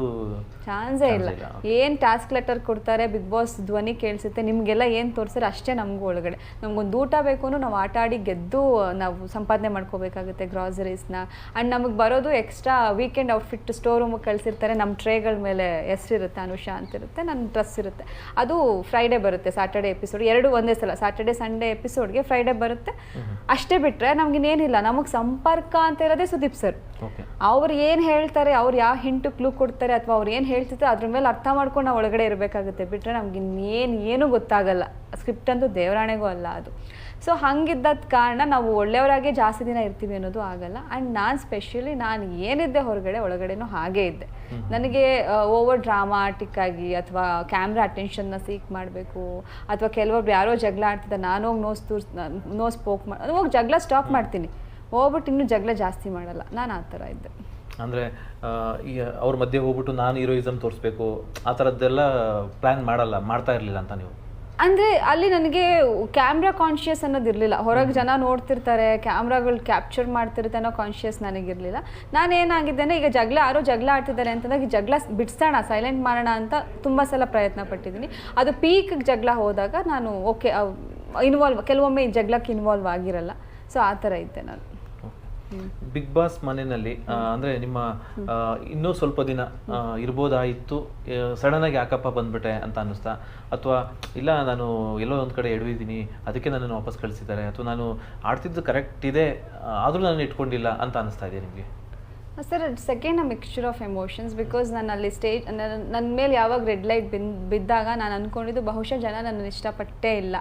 ಚಾನ್ಸೇ ಇಲ್ಲ. ಏನ್ ಟಾಸ್ಕ್ ಲೆಟರ್ ಕೊಡ್ತಾರೆ ಬಿಗ್ ಬಾಸ್ ಧ್ವನಿ ಕೇಳಿಸುತ್ತೆ ನಿಮ್ಗೆಲ್ಲ ಏನ್ ತೋರಿಸ್ತಾರೆ ಅಷ್ಟೇ ನಮಗೂ ಒಳಗಡೆ. ನಮ್ಗೊಂದು ಊಟ ಬೇಕು ಅಂದ್ರೆ ನಾವು ಆಟ ಆಡಿ ಗೆದ್ದು ನಾವು ಸಂಪಾದನೆ ಮಾಡ್ಕೋಬೇಕಾಗುತ್ತೆ ಗ್ರಾಸರೀಸ್ನ ಅಂಡ್ ನಮಗೆ ಬರೋದು ಎಕ್ಸ್ಟ್ರಾ ವೀಕೆಂಡ್ ಔಟ್ಫಿಟ್ ಸ್ಟೋರ್ ರೂಮಿಗೆ ಕಳಿಸಿರ್ತಾರೆ ನಮ್ಮ ಟ್ರೇಗಳ ಮೇಲೆ ಹೆಸರಿರುತ್ತೆ ಅನುಷಾ ಅಂತಿರುತ್ತೆ ನನ್ನ ಡ್ರೆಸ್ ಇರುತ್ತೆ. ಅದು ಫ್ರೈಡೇ ಬರುತ್ತೆ ಸಾಟರ್ಡೆ ಎಪಿಸೋಡ್ ಎರಡು ಒಂದೇ ಸಲ ಸಾಟರ್ಡೆ ಸಂಡೇ ಎಪಿಸೋಡ್ಗೆ ಫ್ರೈಡೇ ಬರುತ್ತೆ. ಅಷ್ಟೇ ಬಿಟ್ಟರೆ ನಮ್ಗಿನ್ನೇನಿಲ್ಲ ನಮಗೆ ಸಂಪರ್ಕ ಅಂತ ಇರೋದೇ ಸುದೀಪ್ ಸರ್. ಅವ್ರು ಏನು ಹೇಳ್ತಾರೆ ಅವ್ರು ಯಾವ ಹಿಂಟು ಕ್ಲೂ ಕೊಡ್ತಾರೆ ಅಥವಾ ಅವ್ರು ಏನು ಹೇಳ್ತಿರ್ತಾರೆ ಅದ್ರ ಮೇಲೆ ಅರ್ಥ ಮಾಡ್ಕೊಂಡು ನಾವು ಒಳಗಡೆ ಇರಬೇಕಾಗುತ್ತೆ. ಬಿಟ್ಟರೆ ನಮ್ಗೆ ಇನ್ನೇನು ಏನೂ ಗೊತ್ತಾಗಲ್ಲ. ಸ್ಕ್ರಿಪ್ಟ್ ಅಂತೂ ದೇವರಾಣೆಗೂ ಅಲ್ಲ ಅದು. ಸೊ ಹಂಗಿದ್ದದ ಕಾರಣ ನಾವು ಒಳ್ಳೆಯವರಾಗೆ ಜಾಸ್ತಿ ದಿನ ಇರ್ತೀವಿ ಅನ್ನೋದು ಆಗಲ್ಲ. ಆ್ಯಂಡ್ ನಾನು ಸ್ಪೆಷಲಿ ನಾನು ಏನಿದ್ದೆ ಹೊರಗಡೆ ಒಳಗಡೆನೂ ಹಾಗೇ ಇದ್ದೆ. ನನಗೆ ಓವರ್ ಡ್ರಾಮಾಟಿಕ್ ಆಗಿ ಅಥವಾ ಕ್ಯಾಮ್ರಾ ಅಟೆನ್ಷನ್ನ ಸೀಕ್ ಮಾಡಬೇಕು ಅಥವಾ ಕೆಲವೊಬ್ರು ಯಾರೋ ಜಗಳ ಆಡ್ತಿದ್ದ ನಾನು ಹೋಗಿ ನೋಸ್ ತೂರ್ಸ್ ನೋಸ್ ಪೋಕ್ ಮಾಡಿ ಹೋಗಿ ಜಗಳ ಸ್ಟಾಪ್ ಮಾಡ್ತೀನಿ. ಹೋಗ್ಬಿಟ್ಟು ಇನ್ನೂ ಜಗಳ ಜಾಸ್ತಿ ಮಾಡಲ್ಲ. ನಾನು ಆ ಥರ ಇದ್ದೆ. ಅಂದರೆ ಈಗ ಅವ್ರ ಮಧ್ಯೆ ಹೋಗ್ಬಿಟ್ಟು ನಾನು ಹೀರೋಯಿಸಮ್ ತೋರಿಸ್ಬೇಕು ಆ ಥರದ್ದೆಲ್ಲ ಪ್ಲ್ಯಾನ್ ಮಾಡಲ್ಲ ಮಾಡ್ತಾ ಇರಲಿಲ್ಲ ಅಂತ ನೀವು? ಅಂದರೆ ಅಲ್ಲಿ ನನಗೆ ಕ್ಯಾಮ್ರಾ ಕಾನ್ಷಿಯಸ್ ಅನ್ನೋದು ಇರಲಿಲ್ಲ. ಹೊರಗೆ ಜನ ನೋಡ್ತಿರ್ತಾರೆ ಕ್ಯಾಮ್ರಾಗಳು ಕ್ಯಾಪ್ಚರ್ ಮಾಡ್ತಿರುತ್ತೆ ಅನ್ನೋ ಕಾನ್ಷಿಯಸ್ ನನಗಿರಲಿಲ್ಲ ನಾನು ಏನಾಗಿದ್ದೇನೆ ಈಗ ಜಗಳ ಯಾರೋ ಜಗಳ ಆಡ್ತಿದ್ದಾರೆ ಅಂತಂದಾಗ ಈ ಜಗಳ ಬಿಡಿಸೋಣ ಸೈಲೆಂಟ್ ಮಾಡೋಣ ಅಂತ ತುಂಬ ಸಲ ಪ್ರಯತ್ನ ಪಟ್ಟಿದ್ದೀನಿ. ಅದು ಪೀಕ್ ಜಗಳ ಹೋದಾಗ ನಾನು ಓಕೆ ಇನ್ವಾಲ್ವ್ ಕೆಲವೊಮ್ಮೆ ಈ ಜಗಳಕ್ಕೆ ಇನ್ವಾಲ್ವ್ ಆಗಿರಲ್ಲ. ಸೊ ಆ ಥರ ಇದ್ದೆ ನಾನು. ಬಿಗ್ ಬಾಸ್ ಮನೆಯಲ್ಲಿ ಅಂದರೆ ನಿಮ್ಮ ಇನ್ನೂ ಸ್ವಲ್ಪ ದಿನ ಇರ್ಬೋದಾಯಿತು ಸಡನ್ ಆಗಿ ಯಾಕಪ್ಪ ಬಂದ್ಬಿಟ್ಟೆ ಅಂತ ಅನ್ನಿಸ್ತಾ? ಅಥವಾ ಇಲ್ಲ ನಾನು ಎಲ್ಲೋ ಒಂದು ಕಡೆ ಎಡವಿದ್ದೀನಿ ಅದಕ್ಕೆ ನನ್ನನ್ನು ವಾಪಸ್ ಕಳಿಸಿದ್ದಾರೆ ಅಥವಾ ನಾನು ಆಡ್ತಿದ್ದು ಕರೆಕ್ಟ್ ಇದೆ ಆದರೂ ನಾನು ಇಟ್ಕೊಂಡಿಲ್ಲ ಅಂತ ಅನ್ನಿಸ್ತಾ ಇದೆ ನಿಮಗೆ? Sir second uh mixture of emotions because ನಾನು ಅಲ್ಲಿ ಸ್ಟೇಜ್ ನನ್ನ ಮೇಲೆ ಯಾವಾಗ ರೆಡ್ ಲೈಟ್ ಬಿನ್ ಬಿದ್ದಾಗ ನಾನು ಅಂದ್ಕೊಂಡಿದ್ದು ಬಹುಶಃ ಜನ ನನ್ನನ್ನು ಇಷ್ಟಪಟ್ಟೇ ಇಲ್ಲ.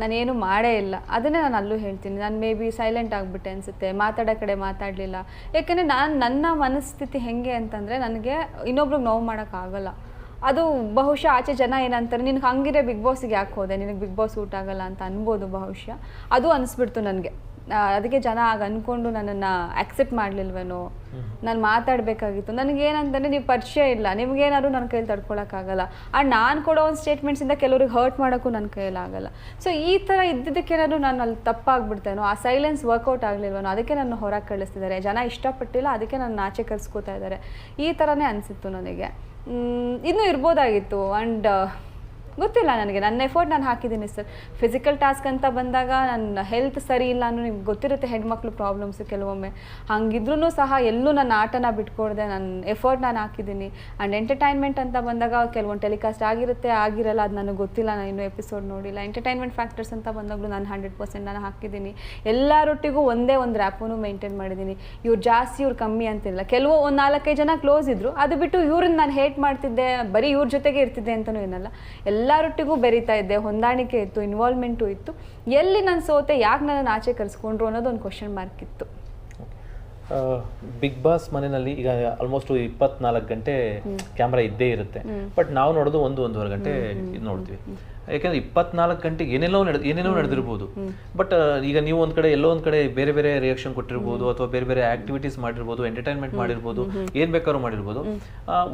ನಾನೇನು ಮಾಡೇ ಇಲ್ಲ. ಅದನ್ನೇ ನಾನು ಅಲ್ಲೂ ಹೇಳ್ತೀನಿ. ನಾನು ಮೇ ಬಿ ಸೈಲೆಂಟ್ ಆಗಿಬಿಟ್ಟೆ ಅನಿಸುತ್ತೆ ಮಾತಾಡೋ ಕಡೆ ಮಾತಾಡಲಿಲ್ಲ. ಯಾಕೆಂದರೆ ನಾನು ನನ್ನ ಮನಸ್ಥಿತಿ ಹೆಂಗೆ ಅಂತಂದರೆ ನನಗೆ ಇನ್ನೊಬ್ರಿಗೆ ನೋವು ಮಾಡೋಕ್ಕಾಗಲ್ಲ ಅದು ಬಹುಶಃ ಆಚೆ ಜನ ಏನಂತಾರೆ ನಿನಗೆ ಹಂಗಿರೇ ಬಿಗ್ ಬಾಸಿಗೆ ಯಾಕೆ ಹೋದೆ? ನಿನಗೆ ಬಿಗ್ ಬಾಸ್ ಊಟ ಆಗಲ್ಲ ಅಂತ ಅನ್ಬೋದು ಬಹುಶಃ. ಅದು ಅನಿಸ್ಬಿಡ್ತು ನನಗೆ. ಅದಕ್ಕೆ ಜನ ಆಗ ಅಂದ್ಕೊಂಡು ನನ್ನನ್ನು ಆಕ್ಸೆಪ್ಟ್ ಮಾಡಲಿಲ್ವೇನೋ? ನಾನು ಮಾತಾಡಬೇಕಾಗಿತ್ತು. ನನಗೇನಂತಂದರೆ ನೀವು ಪರಿಚಯ ಇಲ್ಲ. ನಿಮ್ಗೇನಾದ್ರು ನನ್ನ ಕೈಯಲ್ಲಿ ತಡ್ಕೊಳಕ್ಕಾಗಲ್ಲ. ಆ್ಯಂಡ್ ನಾನು ಕೊಡೋ ಒಂದು ಸ್ಟೇಟ್ಮೆಂಟ್ಸಿಂದ ಕೆಲವ್ರಿಗೆ ಹರ್ಟ್ ಮಾಡೋಕ್ಕೂ ನನ್ನ ಕೈಯಲ್ಲಿ ಆಗಲ್ಲ. ಸೊ ಈ ಥರ ಇದ್ದಿದ್ದಕ್ಕೇನಾದ್ರು ನಾನು ಅಲ್ಲಿ ತಪ್ಪಾಗ್ಬಿಡ್ತೇನೋ? ಆ ಸೈಲೆನ್ಸ್ ವರ್ಕೌಟ್ ಆಗಲಿಲ್ವನೋ? ಅದಕ್ಕೆ ನನ್ನ ಹೊರಗೆ ಕಳಿಸ್ತಿದ್ದಾರೆ. ಜನ ಇಷ್ಟಪಟ್ಟಿಲ್ಲ ಅದಕ್ಕೆ ನನ್ನ ಆಚೆ ಕರ್ಸ್ಕೋತಾ ಇದ್ದಾರೆ. ಈ ಥರನೇ ಅನಿಸಿತ್ತು ನನಗೆ. ಇನ್ನೂ ಇರ್ಬೋದಾಗಿತ್ತು. ಆ್ಯಂಡ್ ಗೊತ್ತಿಲ್ಲ ನನಗೆ. ನನ್ನ ಎಫರ್ಟ್ ನಾನು ಹಾಕಿದ್ದೀನಿ ಸರ್ ಫಿಸಿಕಲ್ ಟಾಸ್ಕ್ ಅಂತ ಬಂದಾಗ ನನ್ನ ಹೆಲ್ತ್ ಸರಿ ಇಲ್ಲ ಅನ್ನೋ ನಿಮ್ಗೆ ಗೊತ್ತಿರುತ್ತೆ ಹೆಣ್ಮಕ್ಳು ಪ್ರಾಬ್ಲಮ್ಸ್ ಕೆಲವೊಮ್ಮೆ. ಹಾಗಿದ್ರೂ ಸಹ ಎಲ್ಲೂ ನನ್ನ ಆಟನ ಬಿಟ್ಕೊಡ್ದೆ. ನನ್ನ ಎಫರ್ಟ್ ನಾನು ಹಾಕಿದ್ದೀನಿ. ಆ್ಯಂಡ್ ಎಂಟರ್ಟೈನ್ಮೆಂಟ್ ಅಂತ ಬಂದಾಗ ಕೆಲವೊಂದು ಟೆಲಿಕಾಸ್ಟ್ ಆಗಿರುತ್ತೆ, ಆಗಿರಲ್ಲ, ಅದು ನನಗೆ ಗೊತ್ತಿಲ್ಲ. ನಾನು ಇನ್ನೂ ಎಪಿಸೋಡ್ ನೋಡಿಲ್ಲ. ಎಂಟರ್ಟೈನ್ಮೆಂಟ್ ಫ್ಯಾಕ್ಟರ್ಸ್ ಅಂತ ಬಂದಾಗಲೂ ನಾನು ಹಂಡ್ರೆಡ್ ಪರ್ಸೆಂಟ್ ನಾನು ಹಾಕಿದ್ದೀನಿ. ಎಲ್ಲರೊಟ್ಟಿಗೂ ಒಂದೇ ಒಂದು ರ್ಯಾಪನ್ನು ಮೇಂಟೈನ್ ಮಾಡಿದ್ದೀನಿ. ಇವ್ರು ಜಾಸ್ತಿ, ಇವ್ರು ಕಮ್ಮಿ ಅಂತಿಲ್ಲ. ಕೆಲವು ಒಂದು ನಾಲ್ಕೈದು ಜನ ಕ್ಲೋಸ್ ಇದ್ದರು ಅದು ಬಿಟ್ಟು ಇವ್ರನ್ನ ನಾನು ಹೇಟ್ ಮಾಡ್ತಿದ್ದೆ, ಬರೀ ಇವ್ರ ಜೊತೆಗೆ ಇರ್ತಿದ್ದೆ ಅಂತಲೂ ಏನಲ್ಲ. ಎಲ್ಲರೊಟ್ಟಿಗೂ ಬೆರೀತಾ ಇದ್ದೆ. ಹೊಂದಾಣಿಕೆ ಇತ್ತು ಇನ್ವಾಲ್ವ್ಮೆಂಟು ಇತ್ತು. ಎಲ್ಲಿ ನಾನು ಸೋತೆ ಯಾಕೆ ನನ್ನನ್ನು ಆಚೆ ಕರೆಸ್ಕೊಂಡ್ರು ಅನ್ನೋದು ಒಂದು ಕ್ವಶನ್ ಮಾರ್ಕ್ ಇತ್ತು ಬಿಗ್ ಬಾಸ್ ಮನೆಯಲ್ಲಿ ಈಗ ಆಲ್ಮೋಸ್ಟ್ ಇಪ್ಪತ್ನಾಲ್ಕು ಗಂಟೆ ಕ್ಯಾಮ್ರಾ ಇದ್ದೇ ಇರುತ್ತೆ. ಬಟ್ ನಾವು ನೋಡೋದು ಒಂದು ಒಂದೂವರೆ ಗಂಟೆ ಇದ್ ನೋಡ್ತೀವಿ. ಯಾಕಂದ್ರೆ ಇಪ್ಪತ್ನಾಲ್ಕು ಗಂಟೆಗೆ ಏನೆಲ್ಲೋ ನಡೆದ ಏನೇನೋ ನಡೆದಿರ್ಬೋದು. ಬಟ್ ಈಗ ನೀವು ಒಂದ್ ಕಡೆ ಎಲ್ಲೋ ಒಂದ್ ಕಡೆ ಬೇರೆ ಬೇರೆ ರಿಯಾಕ್ಷನ್ ಕೊಟ್ಟಿರ್ಬೋದು ಅಥವಾ ಬೇರೆ ಬೇರೆ ಆಕ್ಟಿವಿಟೀಸ್ ಮಾಡಿರ್ಬೋದು ಎಂಟರ್ಟೈನ್ಮೆಂಟ್ ಮಾಡಿರ್ಬೋದು ಏನ್ ಬೇಕಾದ್ರೂ ಮಾಡಿರ್ಬೋದು.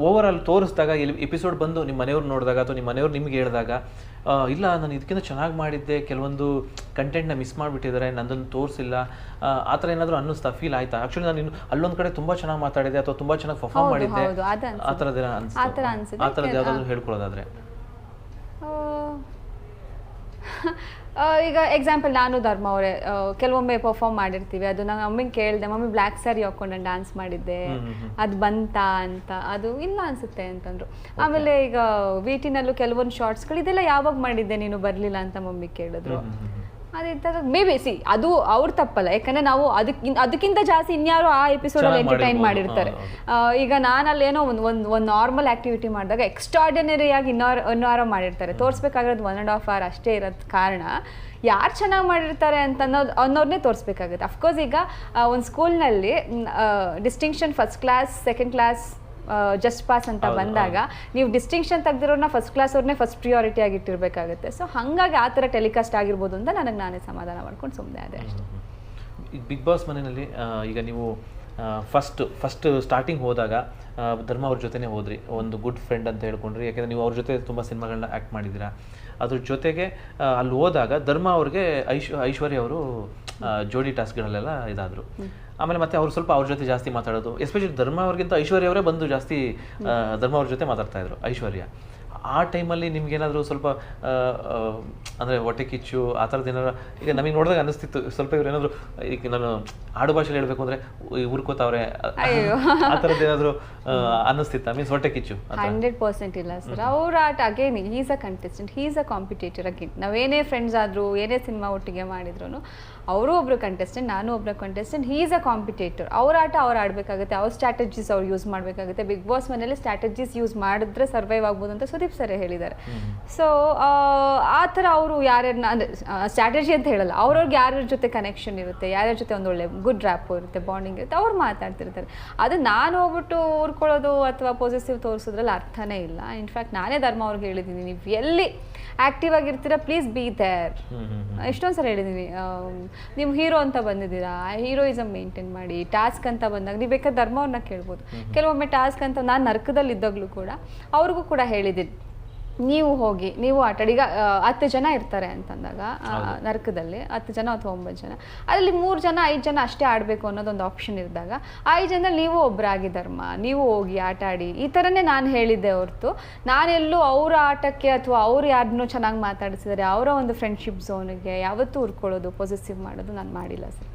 ಓವರ್ ಆಲ್ ತೋರಿಸಿದಾಗ ಎಪಿಸೋಡ್ ಬಂದು ನಿಮ್ಮ ಮನೆಯವ್ರು ನೋಡಿದಾಗ ಅಥವಾ ನಿಮ್ಮ ಮನೆಯವ್ರು ನಿಮ್ಗೆ ಹೇಳಿದಾಗ ಇಲ್ಲ ನಾನು ಇದಕ್ಕಿಂತ ಚೆನ್ನಾಗಿ ಮಾಡಿದ್ದೆ ಕೆಲವೊಂದು ಕಂಟೆಂಟ್ನ ಮಿಸ್ ಮಾಡಿಬಿಟ್ಟಿದ್ದಾರೆ ನಂದನ್ನು ತೋರಿಸಿಲ್ಲ ಆ ಥರ ಏನಾದರೂ ಅನ್ನಿಸ್ತಾ ಫೀಲ್ ಆಯ್ತಾ? ಆ್ಯಕ್ಚುಲಿ ನಾನು ಇನ್ನು ಅಲ್ಲೊಂದು ಕಡೆ ತುಂಬಾ ಚೆನ್ನಾಗಿ ಮಾತಾಡಿದೆ ಅಥವಾ ತುಂಬಾ ಚೆನ್ನಾಗಿ ಪರ್ಫಾರ್ಮ್ ಮಾಡಿದ್ದೆ. ಆ ಥರದ್ದು ಆ ಥರ ಅನ್ಸುತ್ತೆ. ಆ ಥರದ್ದು ಯಾವ್ದಾದ್ರು ಹೇಳ್ಕೊಳ್ಳೋದಾದ್ರೆ. (laughs) ಈಗ ಎಕ್ಸಾಂಪಲ್ ನಾನು ಧರ್ಮ ಅವರೇ. ಕೆಲವೊಮ್ಮೆ ಪರ್ಫಾರ್ಮ್ ಮಾಡಿರ್ತೀವಿ. ಅದು ನಾನು ಮಮ್ಮಿಗೆ ಕೇಳಿದೆ ಮಮ್ಮಿ ಬ್ಲ್ಯಾಕ್ ಸ್ಯಾರಿ ಹಾಕೊಂಡು ನಾನು ಡ್ಯಾನ್ಸ್ ಮಾಡಿದ್ದೆ. ಅದು ಬಂತಾ ಅಂತ. ಅದು ಇಲ್ಲ ಅನ್ಸುತ್ತೆ ಅಂತಂದ್ರು. ಆಮೇಲೆ ಈಗ ವೀಟಿನಲ್ಲೂ ಕೆಲವೊಂದು ಶಾರ್ಟ್ಸ್ಗಳು ಇದೆಲ್ಲ ಯಾವಾಗ ಮಾಡಿದ್ದೆ ನೀನು ಬರಲಿಲ್ಲ ಅಂತ ಮಮ್ಮಿ ಕೇಳಿದ್ರು. ಅದಿದ್ದಾಗ ಮೇ ಬಿ ಸಿ ಅದು ಅವ್ರ ತಪ್ಪಲ್ಲ. ಯಾಕಂದ್ರೆ ನಾವು ಅದಕ್ಕಿಂತ ಅದಕ್ಕಿಂತ ಜಾಸ್ತಿ ಇನ್ಯಾರು ಆ ಎಪಿಸೋಡ್ ಅಲ್ಲಿ ಎಂಟರ್ಟೈನ್ ಮಾಡಿರ್ತಾರೆ. ಈಗ ನಾನು ಅಲ್ಲೇನೋ ಒಂದು ಒಂದು ಒಂದು ನಾರ್ಮಲ್ ಆಕ್ಟಿವಿಟಿ ಮಾಡಿದಾಗ ಎಕ್ಸ್ಟ್ರಾರ್ಡಿನರಿ ಆಗಿ ಇನ್ನೋರ್ ಇನ್ನಾರೋ ಮಾಡಿರ್ತಾರೆ. ತೋರಿಸ್ಬೇಕಾಗಿರೋದು ಒನ್ ಆ್ಯಂಡ್ ಹಾಫ್ ಅವರ್ ಅಷ್ಟೇ ಇರೋದ್ ಕಾರಣ ಯಾರು ಚೆನ್ನಾಗಿ ಮಾಡಿರ್ತಾರೆ ಅಂತ ಅನ್ನೋದು ಅನ್ನೋರ್ನೇ ತೋರಿಸ್ಬೇಕಾಗುತ್ತೆ. ಅಫ್ಕೋರ್ಸ್ ಈಗ ಒಂದು ಸ್ಕೂಲ್ನಲ್ಲಿ distinction first class second class just pass ಅಂತ ಬಂದಾಗ ನೀವು ಡಿಸ್ಟಿಂಕ್ಷನ್ ತೆಗೆದಿರೋನ ಫಸ್ಟ್ ಕ್ಲಾಸ್ ಅವ್ರನ್ನೇ ಫಸ್ಟ್ ಪ್ರಿಯಾರಿಟಿ ಆಗಿ ಇಟ್ಟಿರ್ಬೇಕಾಗುತ್ತೆ. ಸೊ ಹಾಗಾಗಿ ಆ ಥರ ಟೆಲಿಕಾಸ್ಟ್ ಆಗಿರ್ಬೋದು ಅಂತ ನನಗೆ ನಾನೇ ಸಮಾಧಾನ ಮಾಡ್ಕೊಂಡು ಸುಮ್ಮನೆ ಅದೇ ಅಷ್ಟೇ. ಈಗ ಬಿಗ್ ಬಾಸ್ ಮನೆಯಲ್ಲಿ ಈಗ ನೀವು ಫಸ್ಟ್ ಫಸ್ಟ್ ಸ್ಟಾರ್ಟಿಂಗ್ ಹೋದಾಗ ಧರ್ಮ ಅವ್ರ ಜೊತೆನೇ ಹೋದ್ರಿ. ಒಂದು ಗುಡ್ ಫ್ರೆಂಡ್ ಅಂತ ಹೇಳ್ಕೊಂಡ್ರಿ. ಯಾಕಂದ್ರೆ ನೀವು ಅವ್ರ ಜೊತೆ ತುಂಬ ಸಿನಿಮಾಗಳನ್ನ ಆ್ಯಕ್ಟ್ ಮಾಡಿದ್ದೀರಾ. ಅದ್ರ ಜೊತೆಗೆ ಅಲ್ಲಿ ಹೋದಾಗ ಧರ್ಮ ಅವ್ರಿಗೆ ಐಶ್ ಐಶ್ವರ್ಯ ಅವರು ಜೋಡಿ ಟಾಸ್ಕ್ಗಳಲ್ಲೆಲ್ಲ ಇದಾದರು. ಆಮೇಲೆ ಮತ್ತೆ ಅವ್ರು ಸ್ವಲ್ಪ ಅವ್ರ ಜೊತೆ ಜಾಸ್ತಿ ಮಾತಾಡೋದು. ಎಸ್ಪೆಷಲಿ ಧರ್ಮ ಅವ್ರಿಗಿಂತ ಐಶ್ವರ್ಯ ಅವರೇ ಬಂದು ಜಾಸ್ತಿ ಧರ್ಮ ಅವ್ರ ಜೊತೆ ಮಾತಾಡ್ತಾ ಇದ್ರು ಐಶ್ವರ್ಯ. ಆ ಟೈಮಲ್ಲಿ ನಿಮ್ಗೆ ಏನಾದರೂ ಸ್ವಲ್ಪ ಅಂದ್ರೆ ಹೊಟ್ಟೆ ಕಿಚ್ಚು ಆ ಥರದ್ದು ಏನಾದ್ರು ಈಗ ನಮಗೆ ನೋಡಿದಾಗ ಅನಿಸ್ತಿತ್ತು ಸ್ವಲ್ಪ ಇವ್ರು ಏನಾದ್ರು ಈಗ ನಾನು ಆಡು ಭಾಷೆಲಿ ಹೇಳ್ಬೇಕು ಅಂದ್ರೆ ಉರ್ಕೋತಾವ್ರೆ ಆ ಥರದ್ದು ಏನಾದರೂ ಅನ್ನಿಸ್ತಿತ್ತ ಮೀನ್ಸ್ ಹೊಟ್ಟೆ ಕಿಚ್ಚು ಹಂಡ್ರೆಡ್ ಪರ್ಸೆಂಟ್ ಇಲ್ಲ ಸರ್ ಅವ್ರ ಆಟ again is a contestant he's a competitor again ನಾವೇನೇ friends ಆದರೂ ಏನೇ ಸಿನಿಮಾ ಒಟ್ಟಿಗೆ ಮಾಡಿದ್ರು ಅವರು ಒಬ್ಬರು ಕಂಟೆಸ್ಟೆಂಟ್ ನಾನು ಒಬ್ಬರ ಕಂಟೆಸ್ಟೆಂಟ್ ಹೀಸ್ ಅ ಕಾಂಪಿಟೇಟರ್ ಅವ್ರ ಆಟ ಅವ್ರು ಆಡಬೇಕಾಗುತ್ತೆ. ಅವ್ರ ಸ್ಟ್ರಾಟಜೀಸ್ ಅವ್ರು ಯೂಸ್ ಮಾಡಬೇಕಾಗುತ್ತೆ. ಬಿಗ್ ಬಾಸ್ ಮನೇಲಿ ಸ್ಟ್ರಾಟಜೀಸ್ ಯೂಸ್ ಮಾಡಿದ್ರೆ ಸರ್ವೈವ್ ಆಗ್ಬೋದು ಅಂತ ಸುದೀಪ್ ಸರ್ ಹೇಳಿದ್ದಾರೆ. ಸೊ ಆ ಥರ ಅವರು ಯಾರ್ಯಾರನ್ನ ಅಂದರೆ ಸ್ಟ್ರಾಟಜಿ ಅಂತ ಹೇಳಲ್ಲ. ಅವ್ರವ್ರಿಗೆ ಯಾರ್ಯಾರ ಜೊತೆ ಕನೆಕ್ಷನ್ ಇರುತ್ತೆ ಯಾರ್ಯಾರ ಜೊತೆ ಒಂದು ಒಳ್ಳೆ ಗುಡ್ ರ್ಯಾಪ್ ಇರುತ್ತೆ ಬಾಂಡಿಂಗ್ ಇರುತ್ತೆ ಅವ್ರು ಮಾತಾಡ್ತಿರ್ತಾರೆ. ಅದು ನಾನು ಹೋಗ್ಬಿಟ್ಟು ಊರ್ಕೊಳ್ಳೋದು ಅಥವಾ ಪಾಸಿಟಿವ್ ತೋರಿಸೋದ್ರಲ್ಲಿ ಅರ್ಥನೇ ಇಲ್ಲ. ಇನ್ಫ್ಯಾಕ್ಟ್ ನಾನೇ ಧರ್ಮ ಅವ್ರಿಗೆ ಹೇಳಿದ್ದೀನಿ. ನೀವು ಎಲ್ಲಿ ಆ್ಯಕ್ಟಿವ್ ಆಗಿರ್ತೀರಾ ಪ್ಲೀಸ್ ಬಿ ದೇರ್ ಎಷ್ಟೊಂದು ಸಲ ಹೇಳಿದ್ದೀನಿ ನೀವು ಹೀರೋ ಅಂತ ಬಂದಿದ್ದೀರಾ ಹೀರೋಯಿಸಮ್ ಮೇಂಟೈನ್ ಮಾಡಿ ಟಾಸ್ಕ್ ಅಂತ ಬಂದಾಗ ನೀವು ಬೇಕಾದ್ರೆ ಧರ್ಮವ್ರನ್ನ ಕೇಳ್ಬೋದು. ಕೆಲವೊಮ್ಮೆ ಟಾಸ್ಕ್ ಅಂತ ನಾನು ನರ್ಕದಲ್ಲಿ ಇದ್ದಾಗಲೂ ಕೂಡ ಅವ್ರಿಗೂ ಕೂಡ ಹೇಳಿದ್ದೀನಿ. ನೀವು ಹೋಗಿ ನೀವು ಆಟಾಡಿ ಈಗ ಹತ್ತು ಜನ ಇರ್ತಾರೆ ಅಂತಂದಾಗ ನರಕದಲ್ಲಿ ಹತ್ತು ಜನ ಅಥವಾ ಒಂಬತ್ತು ಜನ. ಅದರಲ್ಲಿ ಮೂರು ಜನ ಐದು ಜನ ಅಷ್ಟೇ ಆಡಬೇಕು ಅನ್ನೋದೊಂದು ಆಪ್ಷನ್ ಇದ್ದಾಗ ಐದು ಜನ ನೀವು ಒಬ್ಬರಾಗಿ ಧರ್ಮ ನೀವು ಹೋಗಿ ಆಟ ಆಡಿ ಈ ಥರನೇ ನಾನು ಹೇಳಿದ್ದೆ ಹೊರತು. ನಾನೆಲ್ಲೂ ಅವರ ಆಟಕ್ಕೆ ಅಥವಾ ಅವ್ರು ಯಾರನ್ನೂ ಚೆನ್ನಾಗಿ ಮಾತಾಡಿಸಿದರೆ ಅವರ ಒಂದು ಫ್ರೆಂಡ್ಶಿಪ್ ಝೋನಿಗೆ ಯಾವತ್ತೂ ಉರ್ಕೊಳ್ಳೋದು ಪೊಸೆಸಿವ್ ಮಾಡೋದು ನಾನು ಮಾಡಿಲ್ಲ ಸರ್.